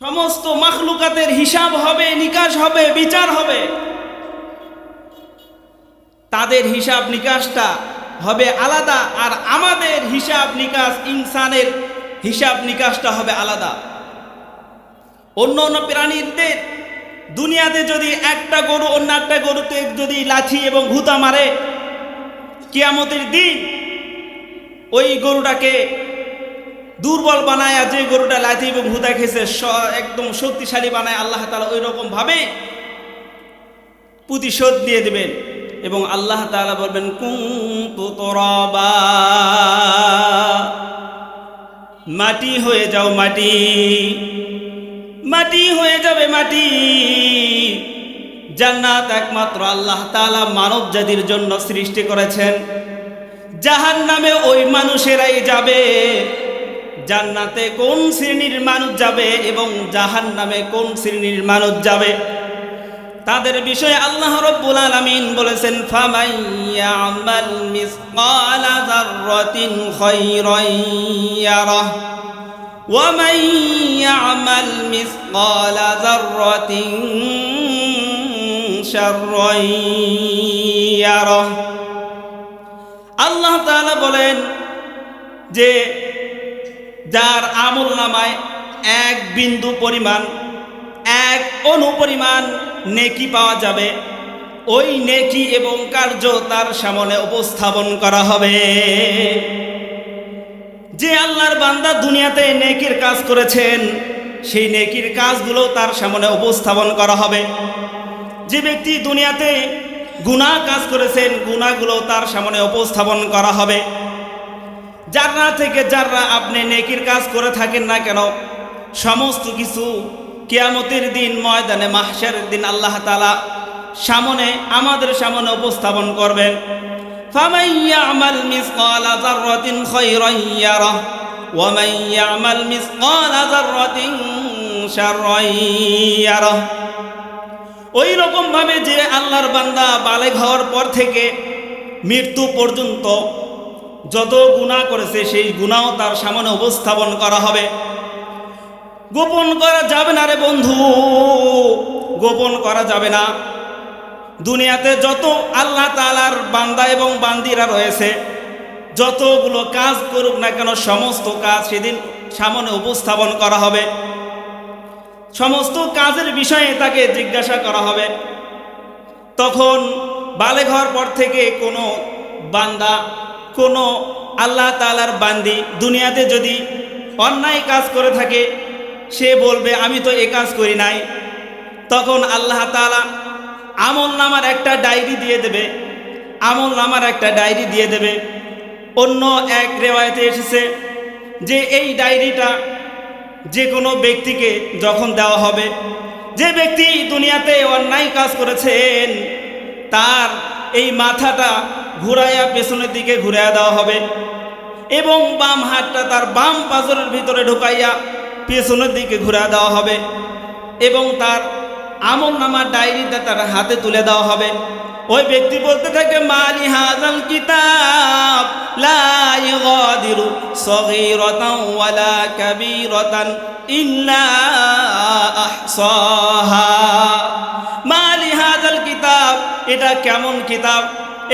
সমস্ত মাখলুকাতের হিসাব হবে, নিকাশ হবে, বিচার হবে। তাদের হিসাব নিকাশটা হবে আলাদা আর আমাদের হিসাব নিকাশ, ইনসানের হিসাব নিকাশটা হবে আলাদা। অন্য অন্য প্রাণীদের দুনিয়াতে যদি একটা গরু, অন্য একটা গরুতে যদি লাঠি এবং ভূতা মারে, কিয়ামতের দিন ওই গরুটাকে দুর্বল বানায় যে গরুটা লাঠি এবং ভূতা খেয়েছে একদম শক্তিশালী বানায় আল্লাহ তালা ওই রকম ভাবে প্রতিশোধ দিয়ে দেবেন। এবং আল্লাহ তাআলা বলবেন মাটি হয়ে যাও মাটি মাটি হয়ে যাবে মাটি। জান্নাত একমাত্র আল্লাহ তাআলা মানব জাতির জন্য সৃষ্টি করেছেন। জাহান নামে ওই মানুষেরাই যাবে। জান্নাতে কোন শ্রেণির মানুষ যাবে এবং জাহান নামে কোন শ্রেণির মানুষ যাবে? তাদের বিষয়ে আল্লাহ রব্বুল আলামিন বলেছেন আল্লাহ বলেন যে যার আমল নামায় এক বিন্দু পরিমাণ, এক অনুপরিমাণ নেকি পাওয়া যাবে। ওই নেকি এবং কার্য তার সামনে উপস্থাপন করা হবে। যে আল্লাহর বান্দা দুনিয়াতে নেকির কাজ করেছেন, সেই নেকির কাজগুলো তার সামনে উপস্থাপন করা হবে। যে ব্যক্তি দুনিয়াতে গুনাহ কাজ করেছেন, গুনাহগুলো তার সামনে উপস্থাপন করা হবে। যাররা থেকে যাররা আপনি নেকির কাজ করে থাকেন না কেন, সমস্ত কিছু কেয়ামতের দিন, ময়দানে মাহসের দিন আল্লাহ তালা সামনে, আমাদের সামনে উপস্থাপন করবেন। ওই রকমভাবে যে আল্লাহর বান্দা বালে ঘর পর থেকে মৃত্যু পর্যন্ত যত গুনাহ করেছে, সেই গুনাও তার সামনে উপস্থাপন করা হবে। গোপন করা যাবে না রে বন্ধু, গোপন করা যাবে না। দুনিয়াতে যত আল্লাহ তালার বান্দা এবং বান্দিরা রয়েছে, যতগুলো কাজ করুক না কেন, সমস্ত কাজ সেদিন সামনে উপস্থাপন করা হবে। সমস্ত কাজের বিষয়ে তাকে জিজ্ঞাসা করা হবে। তখন বালেঘর পর থেকে কোনো বান্দা কোনো আল্লাহ তালার বান্দি দুনিয়াতে যদি অন্যায় কাজ করে থাকে, সে বলবে, আমি তো এ কাজ করি নাই। তখন আল্লাহ তালা আমল নামার একটা ডায়েরি দিয়ে দেবে, আমল নামার একটা ডায়েরি দিয়ে দেবে। অন্য এক রেওয়ায়তে এসেছে যে, এই ডায়েরিটা যে কোনো ব্যক্তিকে যখন দেওয়া হবে, যে ব্যক্তি দুনিয়াতে অন্যায় কাজ করেছেন, তার এই মাথাটা ঘুরাইয়া পেছনের দিকে ঘুরাইয়া দেওয়া হবে। এবং বাম হাতটা তার বাম পাজরের ভিতরে ঢুকাইয়া পেছনের দিকে ঘুরা দেওয়া হবে এবং তার আমল নামার ডায়েরিটা তার হাতে তুলে দেওয়া হবে। ওই ব্যক্তি বলতে থাকে, মালি হাজাল কিতাব, লা ইগাদিরু সগীরাতান ওয়ালা কাবীরাতান ইল্লা আহসাহা। মালি হাজাল কিতাব, এটা কেমন কিতাব?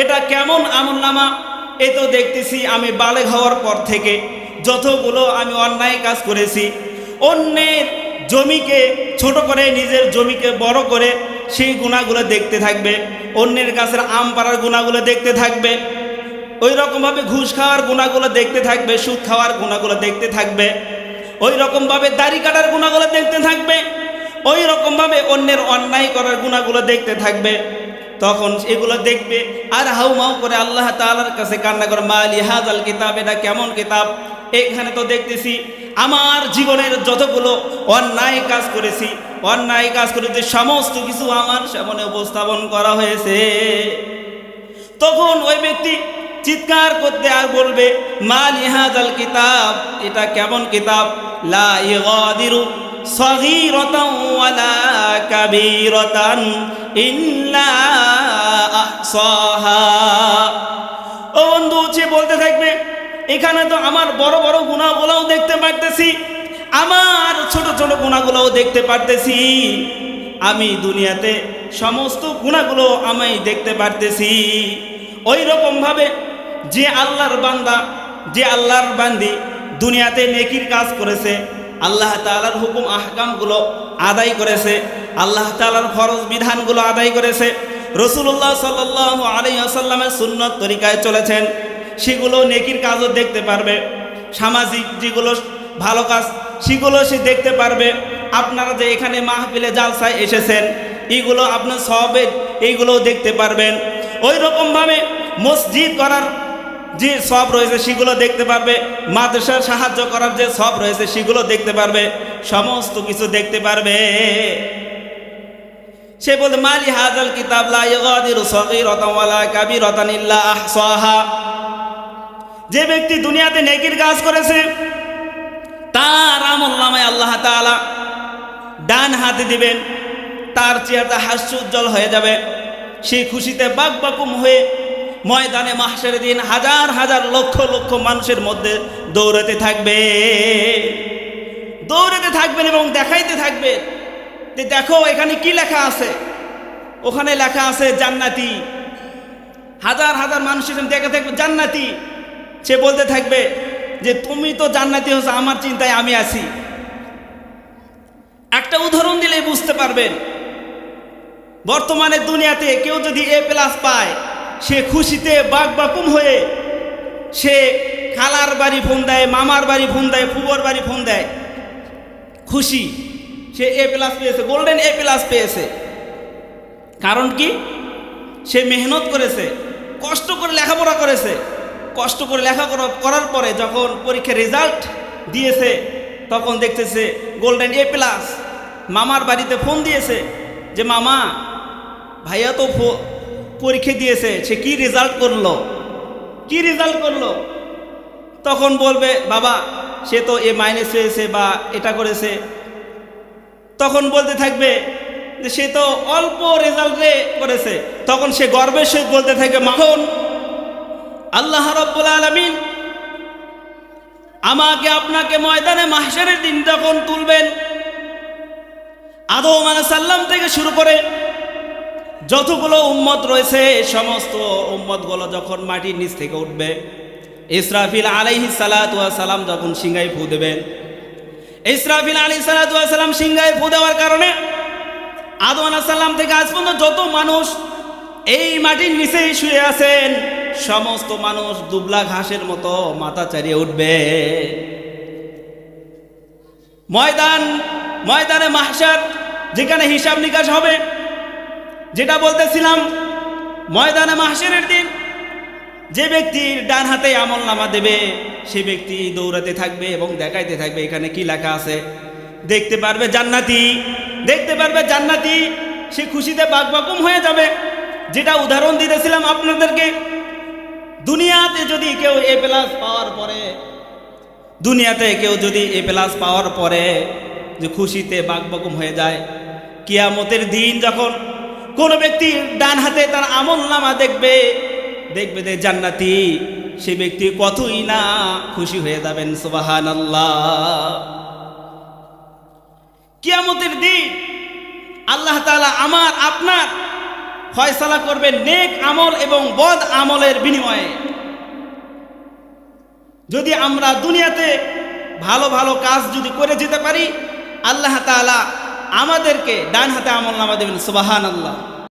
এটা কেমন আমল নামা? এ তো দেখতেছি আমি বালেগ হওয়ার পর থেকে যতগুলো আমি অন্যায় কাজ করেছি, অন্যের জমিকে ছোট করে, নিজের জমিকে বড় করে সেই গুণাগুলো দেখতে থাকবে, অন্যের গাছের আম পাড়ার গুণাগুলো দেখতে থাকবে ওই রকমভাবে ঘুষ খাওয়ার গুণাগুলো দেখতে থাকবে, সুদ খাওয়ার গুণাগুলো দেখতে থাকবে ওই রকমভাবে দাড়ি কাটার গুণাগুলো দেখতে থাকবে ওই রকমভাবে অন্যের অন্যায় করার গুণাগুলো দেখতে থাকবে। তখন এগুলো দেখবে, আর হাউ মাউ করে আল্লাহ তাআলার কাছে কান্না করে মা মালি হাজাল কিতাব, এটা কেমন কিতাব? এখানে তো দেখতেছি, আমার জীবনের যতগুলো অন্যায় কাজ করেছি, অন্যায় কাজ করেছি সমস্ত কিছু আমার সামনে উপস্থাপন করা হয়েছে। তখন ওই ব্যক্তি চিৎকার করতে আর বলবে, মালি হাজাল কিতাব, এটা কেমন কিতাব? লা ইগাদিরু সগীরাতান ওয়ালা আহসাহা ও বন্ধু সে বলতে থাকবে, এখানে তো আমার বড় বড় গুণাগুলোও দেখতে পারতেছি, আমার ছোট ছোট গুণাগুলোও দেখতে পারতেছি। আমি দুনিয়াতে সমস্ত গুণাগুলো আমি দেখতে পারতেছি। ওই রকমভাবে যে আল্লাহর বান্দা, যে আল্লাহর বান্দি দুনিয়াতে নেকির কাজ করেছে, আল্লাহ তাআলার হুকুম, আহকামগুলো আদায় করেছে, আল্লাহ তাআলার ফরজ বিধানগুলো আদায় করেছে রসুল্লাহ সাল্লাহ আলাইসাল্লামের সুন্নত তরিকায় চলেছেন। সেগুলো নেকির কাজও দেখতে পারবে। সামাজিক যেগুলো ভালো কাজ, সেগুলো সে দেখতে পারবে। আপনারা যে এখানে মাহফিলে জালসায় এসেছেন এইগুলো আপনার সবে এইগুলোও দেখতে পারবেন। ওই রকমভাবে মসজিদ করার যে সব রয়েছে, সেগুলো দেখতে পারবে। মাদ্রাসার সাহায্য করার যে সব রয়েছে, সেগুলো দেখতে পারবে। সমস্ত কিছু দেখতে পারবে। সে বলতে, মালি হাজাল কিতাব যে ব্যক্তি দুনিয়াতে নেকির কাজ করেছে, তার আমল নামায় আল্লাহ তাআলা ডান হাতে দিবেন, তার চেহারা হাস্য উজ্জ্বল হয়ে যাবে। সেই খুশিতে বাক বাকুম হয়ে ময়দানে মাসের দিন হাজার হাজার লক্ষ লক্ষ মানুষের মধ্যে দৌড়াতে থাকবে। দৌড়াতে থাকবেন এবং দেখাইতে থাকবেন। যে দেখো, এখানে কি লেখা আছে? ওখানে লেখা আছে জান্নাতি। হাজার হাজার মানুষের দেখে থাকবে, জান্নাতি। সে বলতে থাকবে যে, তুমি তো জান্নাতি হচ্ছে আমার চিন্তায় আমি আছি। একটা উদাহরণ দিলেই বুঝতে পারবেন। বর্তমানে দুনিয়াতে কেউ যদি এ প্লাস পায়, সে খুশিতে বাক বাকুম হয়ে সে খালার বাড়ি ফোন দেয়, মামার বাড়ি ফোন দেয়, ফুবর বাড়ি ফোন দেয়। খুশি। সে এ প্লাস পেয়েছে গোল্ডেন এ প্লাস পেয়েছে। কারণ কি? সে মেহনত করেছে, কষ্ট করে লেখাপড়া করেছে। কষ্ট করে লেখাপড়া করার পরে যখন পরীক্ষার রেজাল্ট দিয়েছে, তখন দেখতেছে গোল্ডেন এ প্লাস মামার বাড়িতে ফোন দিয়েছে যে, মামা, ভাইয়া তো পরীক্ষা দিয়েছে, সে কি রেজাল্ট করল? কি রেজাল্ট করল? তখন বলবে, বাবা, সে তো এ মাইনাস হয়েছে বা এটা করেছে। তখন বলতে থাকবে যে সে তো অল্প রেজাল্টে করেছে। তখন সে গর্বের সহিত বলতে থাকবে, মাখন, আল্লাহ রব্বুল আলমিন আমাকে আপনাকে ময়দানে মাহসারের দিন যখন তুলবেন, আদম সাল্লাম থেকে শুরু করে যতগুলো উম্মত রয়েছে, সমস্ত উম্মতগুলো যখন মাটির নিচ থেকে উঠবে, ইসরাফিল আলাইহি সালাম যখন সিংহাই ফু দেবেন ইসরাফিল আলী সালাম সিংহায় ফু দেওয়ার কারণে আদম আলাহিসাল্লাম থেকে আজ পর্যন্ত যত মানুষ এই মাটির নিচেই শুয়ে আছেন, সমস্ত মানুষ দুবলা ঘাসের মতো মাথা চারিয়ে উঠবে। ময়দান, ময়দানে মাহসার যেখানে হিসাব নিকাশ হবে, যেটা বলতেছিলাম, ময়দানে মাহসারের দিন যে ব্যক্তির ডান হাতে আমল নামা দেবে, সে ব্যক্তি দৌড়াতে থাকবে এবং দেখাইতে থাকবে এখানে কি লেখা আছে। দেখতে পারবে জান্নাতি, দেখতে পারবে জান্নাতি, সে খুশিতে বাকবাকুম হয়ে যাবে। যেটা উদাহরণ দিতেছিলাম আপনাদেরকে, দুনিয়াতে যদি কেউ এ প্লাস পাওয়ার পরে, দুনিয়াতে কেউ যদি এ প্লাস পাওয়ার পরে যে খুশিতে বাকবাকুম হয়ে যায়, কিয়ামতের দিন যখন কোনো ব্যক্তি ডান হাতে তার আমল নামা দেখবে দেখবে যে জান্নাতি সে ব্যক্তি কতই না, খুশি হয়ে যাবেন সুবাহান আল্লাহ কিয়ামতের দিন আল্লাহ তাআলা আমার, আপনার ফয়সালা করবেন নেক আমল এবং বদ আমলের বিনিময়ে। যদি আমরা দুনিয়াতে ভালো ভালো কাজ যদি করে যেতে পারি, আল্লাহ তাআলা আমাদেরকে ডান হাতে আমল নামা দেবেন সুবাহান আল্লাহ